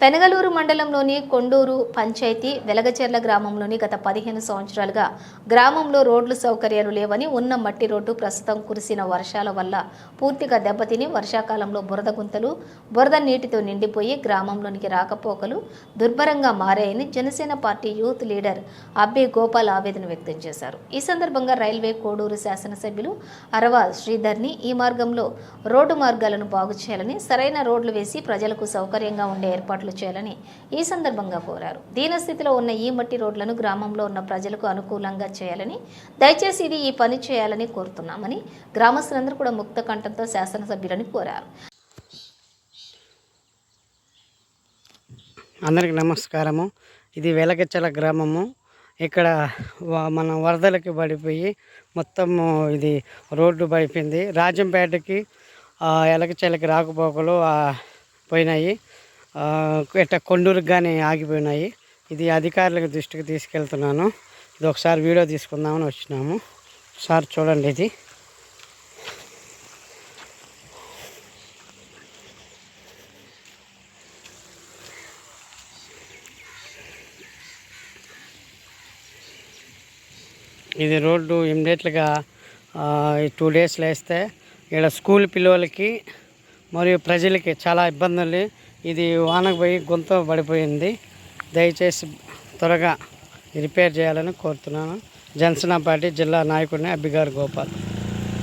పెనగలూరు మండలంలోని కొండూరు పంచాయతీ వెలగచెర్ల గ్రామంలోని గత పదిహేను సంవత్సరాలుగా గ్రామంలో రోడ్లు సౌకర్యాలు లేవని ఉన్న మట్టి రోడ్డు ప్రస్తుతం కురిసిన వర్షాల వల్ల పూర్తిగా దెబ్బతిని వర్షాకాలంలో బురద గుంతలు బురద నీటితో నిండిపోయి గ్రామంలోనికి రాకపోకలు దుర్భరంగా మారాయని జనసేన పార్టీ యూత్ లీడర్ అబ్బే గోపాల్ ఆవేదన వ్యక్తం చేశారు. ఈ సందర్భంగా రైల్వే కోడూరు శాసనసభ్యులు అరవా శ్రీధర్ని ఈ మార్గంలో రోడ్డు మార్గాలను బాగు చేయాలని సరైన రోడ్లు వేసి ప్రజలకు సౌకర్యంగా ఉండే ఏర్పాట్లు చేయాలని ఈ సందర్భంగా కోరారు. దీనస్థితిలో ఉన్న ఈ మట్టి రోడ్లను గ్రామంలో ఉన్న ప్రజలకు అనుకూలంగా చేయాలని దయచేసి ఇది ఈ పని చేయాలని కోరుతున్నామని గ్రామస్తులందరూ కూడా ముక్త కంఠంతో శాసనసభ్యులని కోరారు. అందరికి నమస్కారము. ఇది వెలగచ్చల గ్రామము. ఇక్కడ మన వరదలకి పడిపోయి మొత్తము ఇది రోడ్డు పడిపోయింది. రాజంపేటకి ఎలకచెలకి ఎలగచెలకి రాకపోకలు పోయినాయి. ఇట్ట కొండూరు కానీ ఆగిపోయినాయి. ఇది అధికారులకు దృష్టికి తీసుకెళ్తున్నాను. ఇది ఒకసారి వీడియో తీసుకుందామని వచ్చినాము. సార్ చూడండి ఇది. ఇది రోడ్డు ఇమ్మీడియట్గా ఈ టూ డేస్లో వేస్తే ఇక్కడ స్కూల్ పిల్లలకి మరియు ప్రజలకి చాలా ఇబ్బందులు. ఇది వానకు పోయి గుంత పడిపోయింది. దయచేసి త్వరగా రిపేర్ చేయాలని కోరుతున్నాను. జనసేన పార్టీ జిల్లా నాయకుడిని అబ్బిగారు గోపాల్.